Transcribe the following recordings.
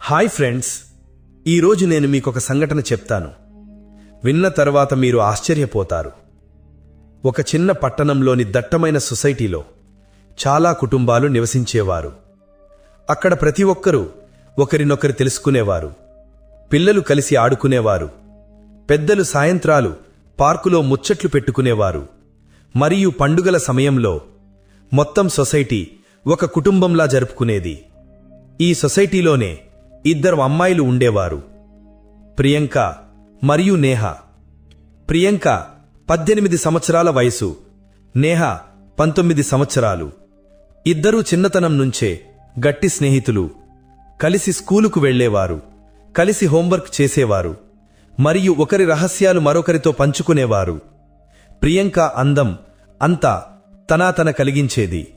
Hi friends ఈరోజు నేను మీకు ఒక సంఘటన చెప్తాను. విన్న తర్వాత మీరు ఆశ్చర్యపోతారు. ఒక చిన్న పట్టణంలోని దట్టమైన సొసైటీలో చాలా కుటుంబాలు నివసించేవారు. అక్కడ ప్రతి ఒక్కరూ ఒకరినొకరు తెలుసుకునేవారు. పిల్లలు కలిసి ఆడుకునేవారు. పెద్దలు సాయంత్రాలు పార్కులో ముచ్చట్లు పెట్టుకునేవారు. మరియు పండుగల సమయంలో మొత్తం సొసైటీ ఒక కుటుంబంలా జరుపుకునేది. ఈ సొసైటీలోనే ఇద్దరు అమ్మాయిలు ఉండేవారు. ప్రియాంక మరియు నేహ. ప్రియాంక పద్దెనిమిది సంవత్సరాల వయసు నేహ పంతొమ్మిది సంవత్సరాలు. ఇద్దరూ చిన్నతనం నుంచే గట్టి స్నేహితులు. కలిసి స్కూలుకు వెళ్ళేవారు కలిసి హోంవర్క్ చేసేవారు మరియు ఒకరి రహస్యాలు మరొకరితో పంచుకునేవారు. ప్రియాంక అందం అంతా తనాతన కలిగించేది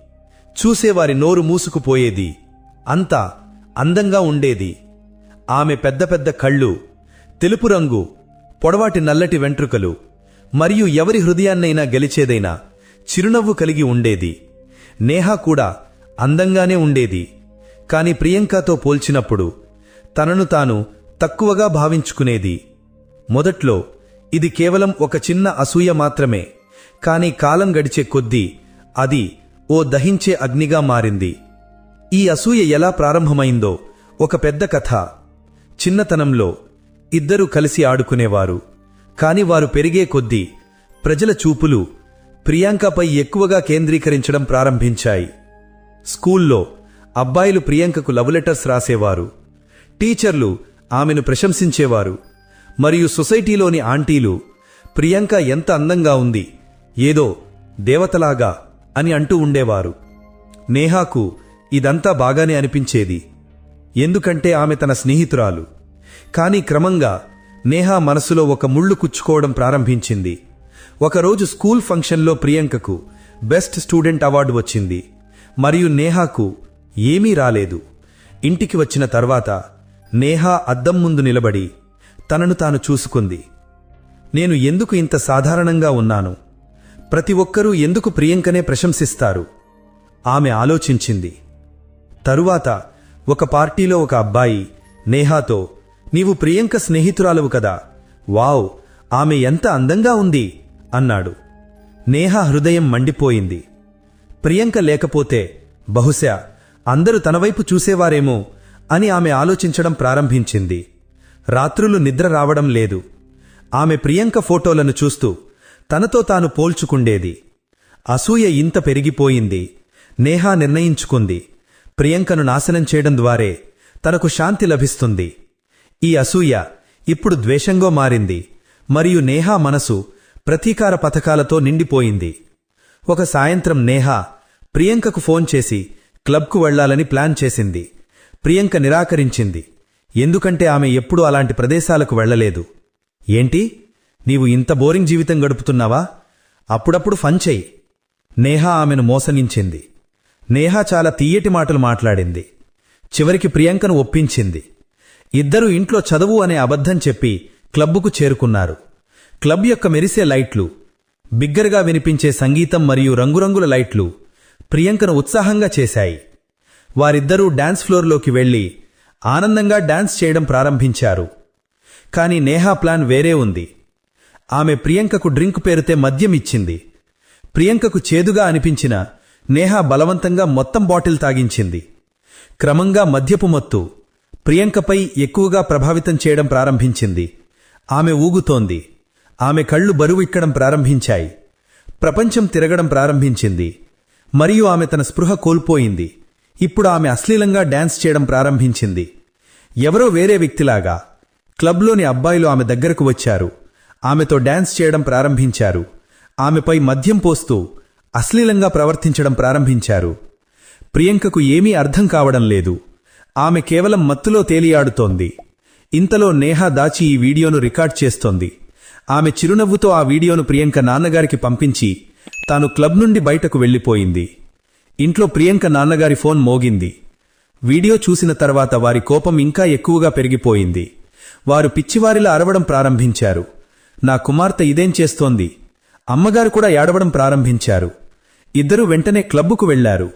చూసేవారి నోరు మూసుకుపోయేది అంతా అందంగా ఉండేది. ఆమె పెద్ద పెద్ద కళ్ళు తెలుపు రంగు పొడవాటి నల్లటి వెంట్రుకలు మరియు ఎవరి హృదయాన్నైనా గెలిచేదైనా చిరునవ్వు కలిగి ఉండేది. నేహా కూడా అందంగానే ఉండేది. కాని ప్రియాంకతో పోల్చినప్పుడు తనను తాను తక్కువగా భావించుకునేది. మొదట్లో ఇది కేవలం ఒక చిన్న అసూయ మాత్రమే కాని కాలం గడిచే కొద్దీ అది ఓ దహించే అగ్నిగా మారింది. ఈ అసూయ ఎలా ప్రారంభమైందో ఒక పెద్ద కథ. చిన్నతనంలో ఇద్దరూ కలిసి ఆడుకునేవారు. కాని వారు పెరిగే కొద్దీ ప్రజల చూపులు ప్రియాంకపై ఎక్కువగా కేంద్రీకరించడం ప్రారంభించాయి. స్కూల్లో అబ్బాయిలు ప్రియాంకకు లవ్ లెటర్స్ రాసేవారు. టీచర్లు ఆమెను ప్రశంసించేవారు. మరియు సొసైటీలోని ఆంటీలు ప్రియాంక ఎంత అందంగా ఉంది. ఏదో దేవతలాగా అని అంటూ ఉండేవారు. నేహాకు ఇదంతా బాగానే అనిపించేది. ఎందుకంటే ఆమె తన స్నేహితురాలు. కానీ క్రమంగా నేహా మనసులో ఒక ముళ్ళు కుచ్చుకోవడం ప్రారంభించింది. ఒకరోజు స్కూల్ ఫంక్షన్లో ప్రియాంకకు బెస్ట్ స్టూడెంట్ అవార్డు వచ్చింది. మరియు నేహాకు ఏమీ రాలేదు. ఇంటికి వచ్చిన తర్వాత నేహా అద్దం ముందు నిలబడి తనను తాను చూసుకుంది. నేను ఎందుకు ఇంత సాధారణంగా ఉన్నాను? ప్రతి ఒక్కరూ ఎందుకు ప్రియంకనే ప్రశంసిస్తారు? ఆమె ఆలోచించింది. తరువాత ఒక పార్టీలో ఒక అబ్బాయి నేహాతో నీవు ప్రియంక స్నేహితురాలవు కదా వావ్ ఆమె ఎంత అందంగా ఉంది అన్నాడు. నేహా హృదయం మండిపోయింది. ప్రియంక లేకపోతే బహుశా అందరూ తన వైపు చూసేవారేమో అని ఆమె ఆలోచించడం ప్రారంభించింది. రాత్రులు నిద్ర రావడం లేదు. ఆమె ప్రియంక ఫోటోలను చూస్తూ తనతో తాను పోల్చుకుండేది. అసూయ ఇంత పెరిగిపోయింది. నేహా నిర్ణయించుకుంది. ప్రియంకను నాశనం చేయడం ద్వారే తనకు శాంతి లభిస్తుంది. ఈ అసూయ ఇప్పుడు ద్వేషంగా మారింది. మరియు నేహా మనసు ప్రతీకార పథకాలతో నిండిపోయింది. ఒక సాయంత్రం నేహా ప్రియంకకు ఫోన్ చేసి క్లబ్కు వెళ్ళాలని ప్లాన్ చేసింది. ప్రియంక నిరాకరించింది. ఎందుకంటే ఆమె ఎప్పుడూ అలాంటి ప్రదేశాలకు వెళ్ళలేదు ఏంటి? నీవు ఇంత బోరింగ్ జీవితం గడుపుతున్నావా? అప్పుడప్పుడు ఫన్ చెయ్యి నేహా ఆమెను మోసగించింది. నేహా చాలా తీయటి మాటలు మాట్లాడింది. చివరికి ప్రియాంకను ఒప్పించింది. ఇద్దరు ఇంట్లో చదువు అనే అబద్ధం చెప్పి క్లబ్బుకు చేరుకున్నారు. క్లబ్ యొక్క మెరిసే లైట్లు బిగ్గరగా వినిపించే సంగీతం మరియు రంగురంగుల లైట్లు ప్రియాంకను ఉత్సాహంగా చేశాయి. వారిద్దరూ డాన్స్ ఫ్లోర్లోకి వెళ్ళి ఆనందంగా డాన్స్ చేయడం ప్రారంభించారు. కానీ నేహా ప్లాన్ వేరే ఉంది. ఆమె ప్రియంకకు డ్రింక్ పేరుతే మద్యం ఇచ్చింది. ప్రియంకకు చేదుగా అనిపించిన నేహా బలవంతంగా మొత్తం బాటిల్ తాగించింది. క్రమంగా మద్యపు మత్తు ప్రియంకపై ఎక్కువగా ప్రభావితం చేయడం ప్రారంభించింది. ఆమె ఊగుతోంది. ఆమె కళ్ళు బరువిక్కడం ప్రారంభించాయి. ప్రపంచం తిరగడం ప్రారంభించింది. మరియు ఆమె తన స్పృహ కోల్పోయింది. ఇప్పుడు ఆమె అశ్లీలంగా డ్యాన్స్ చేయడం ప్రారంభించింది. ఎవరో వేరే వ్యక్తిలాగా. క్లబ్లోని అబ్బాయిలు ఆమె దగ్గరకు వచ్చారు. ఆమెతో డ్యాన్స్ చేయడం ప్రారంభించారు. ఆమెపై మద్యం పోస్తూ అశ్లీలంగా ప్రవర్తించడం ప్రారంభించారు. ప్రియంకకు ఏమీ అర్థం కావడం లేదు. ఆమె కేవలం మత్తులో తేలియాడుతోంది. ఇంతలో నేహా దాచి ఈ వీడియోను రికార్డ్ చేస్తోంది. ఆమె చిరునవ్వుతో ఆ వీడియోను ప్రియంక నాన్నగారికి పంపించి తాను క్లబ్ నుండి బయటకు వెళ్ళిపోయింది ఇంట్లో ప్రియంక నాన్నగారి ఫోన్ మోగింది. వీడియో చూసిన తర్వాత వారి కోపం ఇంకా ఎక్కువగా పెరిగిపోయింది. వారు పిచ్చివారిలా అరవడం ప్రారంభించారు. నా కుమార్తె ఇదేం చేస్తోంది? అమ్మగారు కూడా ఏడవడం ప్రారంభించారు. ఇద్దరూ వెంటనే క్లబ్బుకు వెళ్ళారు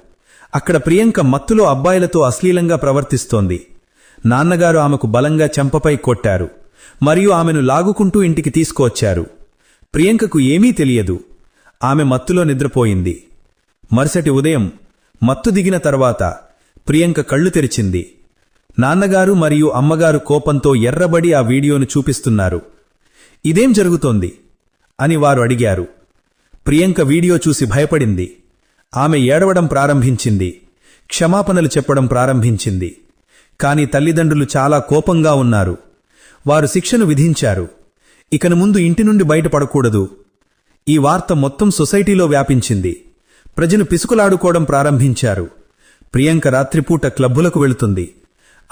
అక్కడ ప్రియంక మత్తులో అబ్బాయిలతో అశ్లీలంగా ప్రవర్తిస్తోంది. నాన్నగారు ఆమెకు బలంగా చెంపపై కొట్టారు. మరియు ఆమెను లాగుకుంటూ ఇంటికి తీసుకువచ్చారు. ప్రియంకకు ఏమీ తెలియదు. ఆమె మత్తులో నిద్రపోయింది. మరుసటి ఉదయం మత్తు దిగిన తర్వాత ప్రియంక కళ్ళు తెరిచింది. నాన్నగారు మరియు అమ్మగారు కోపంతో ఎర్రబడి ఆ వీడియోను చూపిస్తున్నారు. ఇదేం జరుగుతోంది? అని వారు అడిగారు. ప్రియంక వీడియో చూసి భయపడింది. ఆమె ఏడవడం ప్రారంభించింది. క్షమాపణలు చెప్పడం ప్రారంభించింది. కాని తల్లిదండ్రులు చాలా కోపంగా ఉన్నారు. వారు శిక్షను విధించారు. ఇకను ముందు ఇంటి నుండి బయటపడకూడదు. ఈ వార్త మొత్తం సొసైటీలో వ్యాపించింది. ప్రజలు పిసుకులాడుకోవడం ప్రారంభించారు. ప్రియాంక రాత్రిపూట క్లబ్బులకు వెళుతుంది.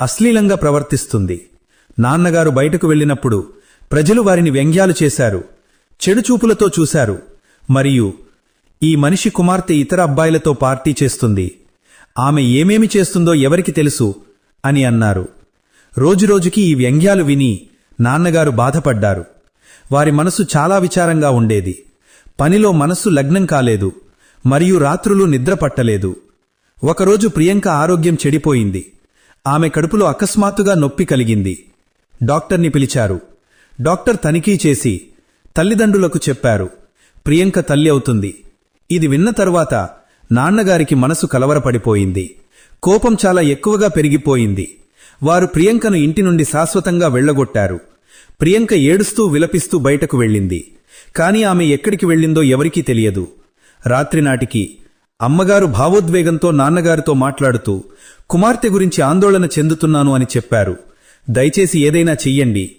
అశ్లీలంగా ప్రవర్తిస్తుంది. నాన్నగారు బయటకు వెళ్ళినప్పుడు ప్రజలు వారిని వ్యంగ్యాలు చేశారు. చెడు చూపులతో చూశారు. మరియు ఈ మనిషి కుమార్తె ఇతర అబ్బాయిలతో పార్టీ చేస్తుంది. ఆమె ఏమేమి చేస్తుందో ఎవరికి తెలుసు? అని అన్నారు. రోజురోజుకి ఈ వ్యంగ్యాలు విని నాన్నగారు బాధపడ్డారు. వారి మనసు చాలా విచారంగా ఉండేది. పనిలో మనస్సు లగ్నం కాలేదు. మరియు రాత్రులు నిద్ర పట్టలేదు. ఒకరోజు ప్రియంక ఆరోగ్యం చెడిపోయింది. ఆమె కడుపులో అకస్మాత్తుగా నొప్పి కలిగింది. డాక్టర్ని పిలిచారు. డాక్టర్ తనిఖీ చేసి తల్లిదండ్రులకు చెప్పారు. ప్రియంక తల్లి అవుతుంది. ఇది విన్న తరువాత నాన్నగారికి మనసు కలవరపడిపోయింది. కోపం చాలా ఎక్కువగా పెరిగిపోయింది. వారు ప్రియంకను ఇంటి నుండి శాశ్వతంగా వెళ్ళగొట్టారు ప్రియంక ఏడుస్తూ విలపిస్తూ బయటకు వెళ్ళింది. కాని ఆమె ఎక్కడికి వెళ్ళిందో ఎవరికీ తెలియదు. రాత్రి నాటికి అమ్మగారు భావోద్వేగంతో నాన్నగారితో మాట్లాడుతూ కుమార్తె గురించి ఆందోళన చెందుతున్నాను అని చెప్పారు. దయచేసి ఏదైనా చెయ్యండి.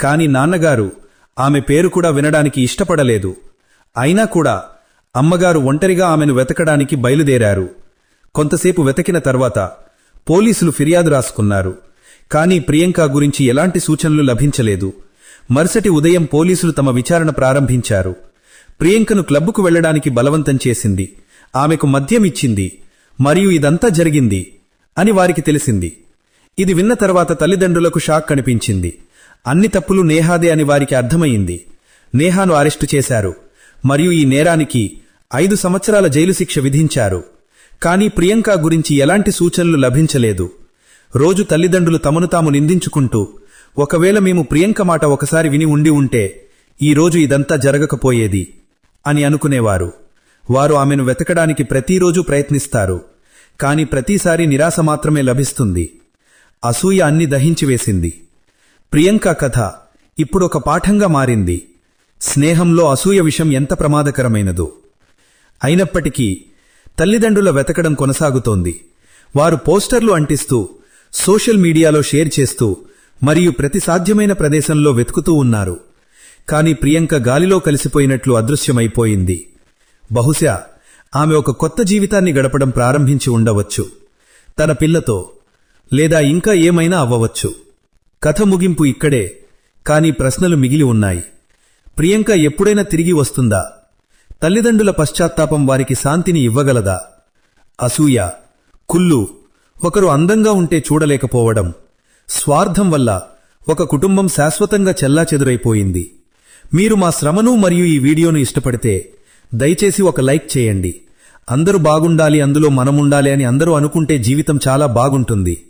కాని నాన్నగారు ఆమె పేరు కూడా వినడానికి ఇష్టపడలేదు. అయినా కూడా అమ్మగారు ఒంటరిగా ఆమెను వెతకడానికి బయలుదేరారు. కొంతసేపు వెతకిన తర్వాత పోలీసులు ఫిర్యాదు రాసుకున్నారు. కానీ ప్రియాంక గురించి ఎలాంటి సూచనలు లభించలేదు. మరుసటి ఉదయం పోలీసులు తమ విచారణ ప్రారంభించారు. ప్రియాంకను క్లబ్బుకు వెళ్ళడానికి బలవంతం చేసింది. ఆమెకు మద్యం ఇచ్చింది. మరియు ఇదంతా జరిగింది అని వారికి తెలిసింది. ఇది విన్న తర్వాత తల్లిదండ్రులకు షాక్ కనిపించింది అన్ని తప్పులు నేహాదే అని వారికి అర్థమయ్యింది. నేహాను అరెస్టు చేశారు. మరియు ఈ నేరానికి ఐదు సంవత్సరాల జైలు శిక్ష విధించారు. కానీ ప్రియాంక గురించి ఎలాంటి సూచనలు లభించలేదు. రోజు తల్లిదండ్రులు తమను తాము నిందించుకుంటూ ఒకవేళ మేము ప్రియాంక మాట ఒకసారి విని ఉండి ఉంటే ఈ రోజు ఇదంతా జరగకపోయేది అని అనుకునేవారు. వారు ఆమెను వెతకడానికి ప్రతిరోజు ప్రయత్నిస్తారు. కాని ప్రతిసారి నిరాశ మాత్రమే లభిస్తుంది. అసూయ అన్ని దహించివేసింది ప్రియాంక కథ ఇప్పుడొక పాఠంగా మారింది. స్నేహంలో అసూయ విషం ఎంత ప్రమాదకరమైనదో. అయినప్పటికీ తల్లిదండ్రుల వెతకడం కొనసాగుతోంది. వారు పోస్టర్లు అంటిస్తూ సోషల్ మీడియాలో షేర్ చేస్తూ మరియు ప్రతి సాధ్యమైన ప్రదేశంలో వెతుకుతూ ఉన్నారు. కాని ప్రియాంక గాలిలో కలిసిపోయినట్లు అదృశ్యమైపోయింది. బహుశా ఆమె ఒక కొత్త జీవితాన్ని గడపడం ప్రారంభించి ఉండవచ్చు. తన పిల్లతో లేదా ఇంకా ఏమైనా అవ్వవచ్చు. కథ ముగింపు ఇక్కడే కాని ప్రశ్నలు మిగిలి ఉన్నాయి. ప్రియాంక ఎప్పుడైనా తిరిగి వస్తుందా? తల్లిదండ్రుల పశ్చాత్తాపం వారికి శాంతిని ఇవ్వగలదా? అసూయ కుళ్ళు ఒకరు అందంగా ఉంటే చూడలేకపోవడం స్వార్థం వల్ల ఒక కుటుంబం శాశ్వతంగా చెల్లాచెదురైపోయింది. మీరు మా శ్రమను మరియు ఈ వీడియోను ఇష్టపడితే దయచేసి ఒక లైక్ చేయండి. అందరూ బాగుండాలి అందులో మనముండాలి అని అందరూ అనుకుంటే జీవితం చాలా బాగుంటుంది.